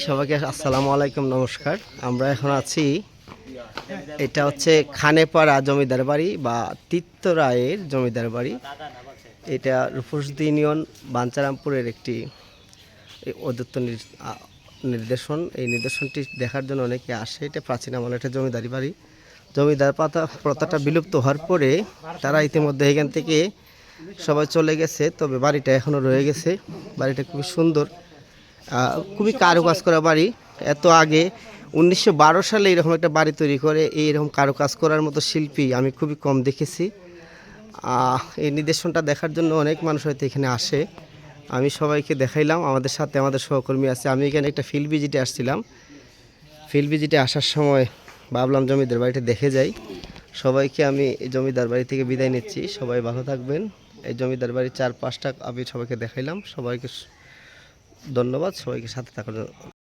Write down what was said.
সবাইকে। আসসালামু আলাইকুম, নমস্কার। আমরা এখন আছি, এটা হচ্ছে খানেপাড়া জমিদার বাড়ি বা তিত্ত রায়ের জমিদার বাড়ি। এটা রূপসদি ইউনিয়ন, বাঞ্চারামপুরের একটি আ- নির্দেশন। এই নির্দেশনটি দেখার জন্য অনেকে আসে। এটা প্রাচীন আমলের একটা জমিদারি বাড়ি। জমিদার পাতা প্রথাটা বিলুপ্ত হওয়ার পরে তারা ইতিমধ্যে এখান থেকে সবাই চলে গেছে, তবে বাড়িটা এখনও রয়ে গেছে। বাড়িটা খুবই সুন্দর। খুবই কারুকাজ করা বাড়ি। এত আগে উনিশশো বারো সালে এরকম একটা বাড়ি তৈরি করে এইরকম কারুকাজ করার মতো শিল্পী আমি খুবই কম দেখেছি। এই নিদর্শনটা দেখার জন্য অনেক মানুষ হয়তো এখানে আসে। আমি সবাইকে দেখাইলাম, আমাদের সাথে আমাদের সহকর্মী আছে। আমি এখানে একটা ফিল্ড ভিজিটে আসছিলাম। ফিল্ড ভিজিটে আসার সময় ভাবলাম জমিদার বাড়িটা দেখে যাই। সবাইকে আমি এই জমিদার বাড়ি থেকে বিদায় নিচ্ছি। সবাই ভালো থাকবেন। এই জমিদার বাড়ির চার পাঁচটা আমি সবাইকে দেখাইলাম। সবাইকে ধন্যবাদ সবাইকে সাথে থাকার জন্য।